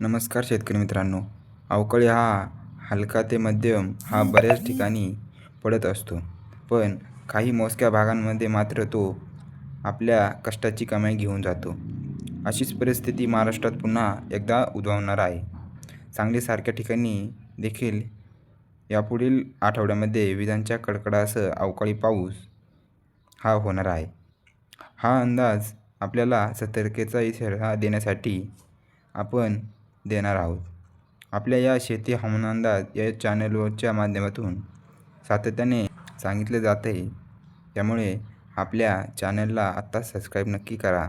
नमस्कार शेतकरी मित्रांनो. अवकाळी हा हलका ते मध्यम हा बऱ्याच ठिकाणी पडत असतो. पण काही मोजक्या भागांमध्ये मात्र तो आपल्या कष्टाची कमाई घेऊन जातो. अशीच परिस्थिती महाराष्ट्रात पुन्हा एकदा उद्भवणार आहे. सांगलीसारख्या ठिकाणी देखील यापुढील आठवड्यामध्ये विजांच्या कडकडासह अवकाळी पाऊस हा होणार आहे. हा अंदाज आपल्याला सतर्कतेचा इशारा देण्यासाठी आपण देणार आहोत. आपल्या या शेती हवामान अंदाज या चॅनलवरच्या माध्यमातून सातत्याने सांगितले जात. आहे त्यामुळे आपल्या चॅनलला आत्ता सबस्क्राईब नक्की करा.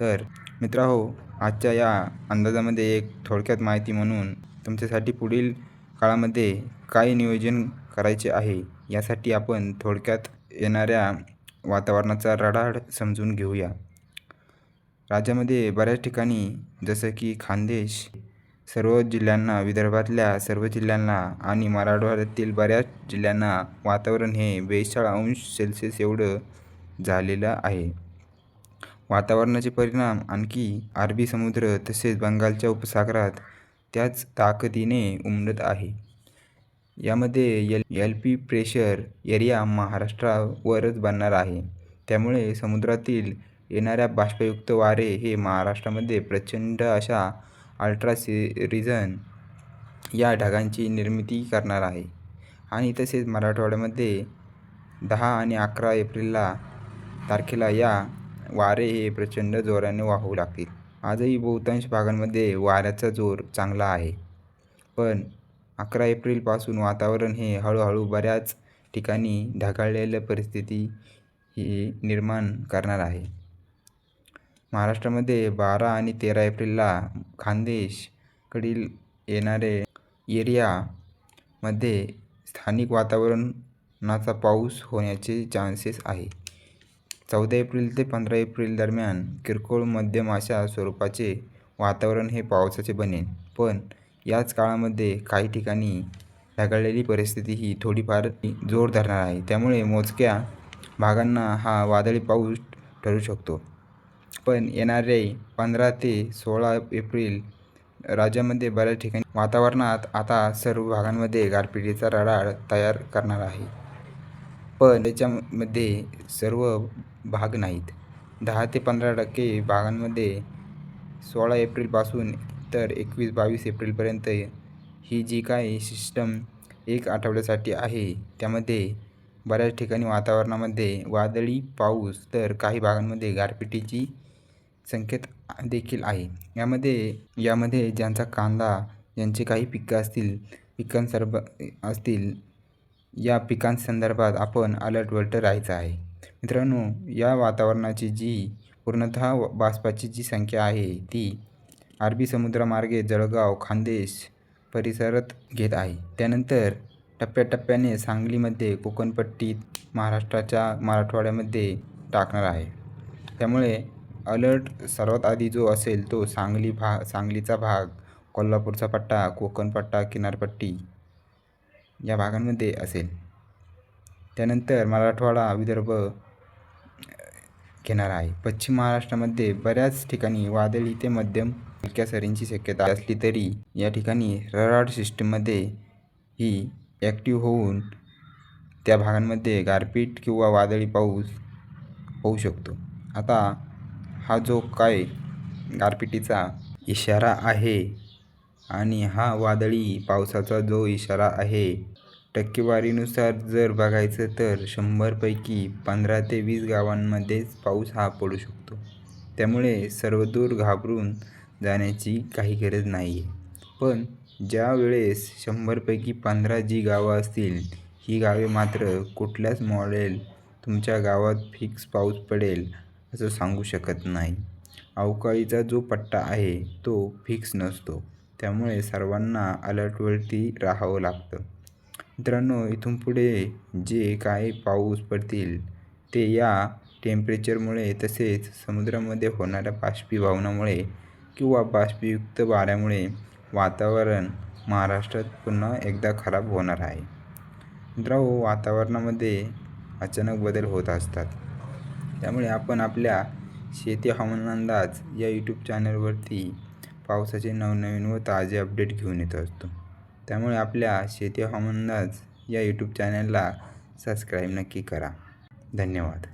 तर मित्राहो आजच्या या अंदाजामध्ये एक थोडक्यात माहिती म्हणून तुमच्यासाठी पुढील काळामध्ये काय नियोजन करायचे आहे यासाठी आपण थोडक्यात येणाऱ्या वातावरणाचा रडाड समजून घेऊया. राज्यामध्ये बऱ्याच ठिकाणी जसं की खानदेश सर्व जिल्ह्यांना विदर्भातल्या सर्व जिल्ह्यांना आणि मराठवाड्यातील बऱ्याच जिल्ह्यांना वातावरण हे बेचाळ अंश सेल्सिअस एवढं झालेलं आहे. वातावरणाचे परिणाम आणखी अरबी समुद्र तसेच बंगालच्या उपसागरात त्याच ताकदीने उमटत आहे. यामध्ये L L P pressure area महाराष्ट्रावरच बनणार आहे. त्यामुळे समुद्रातील येणाऱ्या बाष्पयुक्त वारे हे महाराष्ट्रामध्ये प्रचंड अशा अल्ट्रा सिरिजन या ढगांची निर्मिती करणार आहे. आणि तसेच मराठवाड्यामध्ये दहा आणि अकरा एप्रिलला तारखेला या वारे हे प्रचंड जोराने वाहू लागतील. आजही बहुतांश भागांमध्ये वाऱ्याचा जोर चांगला आहे. पण अकरा एप्रिलपासून वातावरण हे हळूहळू बऱ्याच ठिकाणी ढगाळलेल्या परिस्थिती ही निर्माण करणार आहे. महाराष्ट्रामध्ये बारा आणि तेरा एप्रिलला खान्देशकडील येणारे एरियामध्ये स्थानिक वातावरणाचा पाऊस होण्याचे चान्सेस आहे. चौदा एप्रिल ते पंधरा एप्रिल दरम्यान किरकोळ मध्यम अशा स्वरूपाचे वातावरण हे पावसाचे बनेल. पण याच काळामध्ये काही ठिकाणी ढगाळलेली परिस्थिती ही थोडीफार जोर धरणार आहे. त्यामुळे मोजक्या भागांना हा वादळी पाऊस ठरू शकतो. पण येणारे पंधरा ते सोळा एप्रिल राज्यामध्ये बऱ्याच ठिकाणी वातावरणात आता सर्व भागांमध्ये गारपिटीचा रडार तयार करणार आहे. पण त्याच्यामध्ये सर्व भाग नाहीत. दहा ते पंधरा टक्के भागांमध्ये सोळा एप्रिलपासून तर एकवीस बावीस एप्रिलपर्यंत ही जी काही सिस्टम एक आठवड्यासाठी आहे त्यामध्ये बऱ्याच ठिकाणी वातावरणामध्ये वादळी पाऊस तर काही भागांमध्ये गारपिटीची संकेत देखील आहे. यामध्ये यामध्ये ज्यांचा कांदा यांचे काही पिकं असतील पिकांसर्भ असतील या पिकांसंदर्भात आपण अलर्टवर राहायचं आहे. मित्रांनो या वातावरणाची जी पूर्णतः बाष्पाची जी संख्या आहे ती अरबी समुद्रामार्गे जळगाव खानदेश परिसरात घेत आहे. त्यानंतर टप्प्याटप्प्याने सांगलीमध्ये कोकणपट्टीत महाराष्ट्राच्या मराठवाड्यामध्ये टाकणार आहे. त्यामुळे अलर्ट सर्वात आधी जो असेल तो सांगली भा सांगलीचा भाग कोल्हापूरचा पट्टा कोकणपट्टा किनारपट्टी या भागांमध्ये असेल. त्यानंतर मराठवाडा विदर्भ घेणार आहे. पश्चिम महाराष्ट्रामध्ये बऱ्याच ठिकाणी वादळी ते मध्यम हलक्या सरींची शक्यता असली तरी या ठिकाणी रराड सिस्टीममध्ये ही ॲक्टिव्ह होऊन त्या भागांमध्ये गारपीट किंवा वादळी पाऊस होऊ शकतो. आता हा जो काय गारपिटीचा इशारा आहे आणि हा वादळी पावसाचा जो इशारा आहे टक्केवारीनुसार जर बघायचं तर शंभरपैकी पंधरा ते वीस गावांमध्येच पाऊस हा पडू शकतो. त्यामुळे सर्वदूर घाबरून जाण्याची काही गरज नाही आहे पण ज्या वेळेस शंभरपैकी पंधरा जी गावं असतील ही गावे मात्र कुठल्याच मॉडेल तुमच्या गावात फिक्स पाऊस पडेल असं सांगू शकत नाही. अवकाळीचा जो पट्टा आहे तो फिक्स नसतो. त्यामुळे सर्वांना अलर्टवरती राहावं लागतं. मित्रांनो इथून पुढे जे काही पाऊस पडतील ते या टेम्परेचरमुळे तसेच समुद्रामध्ये होणाऱ्या बाष्पीभवनामुळे किंवा बाष्पयुक्त वाऱ्यामुळे वातावरण महाराष्ट्रात पुन्हा एकदा खराब होणार आहे. मित्रांनो वातावरणामध्ये अचानक बदल होत असतात. त्यामुळे आपण आपल्या शेती हवामान अंदाज या यूट्यूब चॅनलवरती पावसाचे नवनवीन व ताजे अपडेट घेऊन येत असतो. त्यामुळे आपल्या शेती हवामान अंदाज या यूट्यूब चॅनलला सबस्क्राईब नक्की करा. धन्यवाद.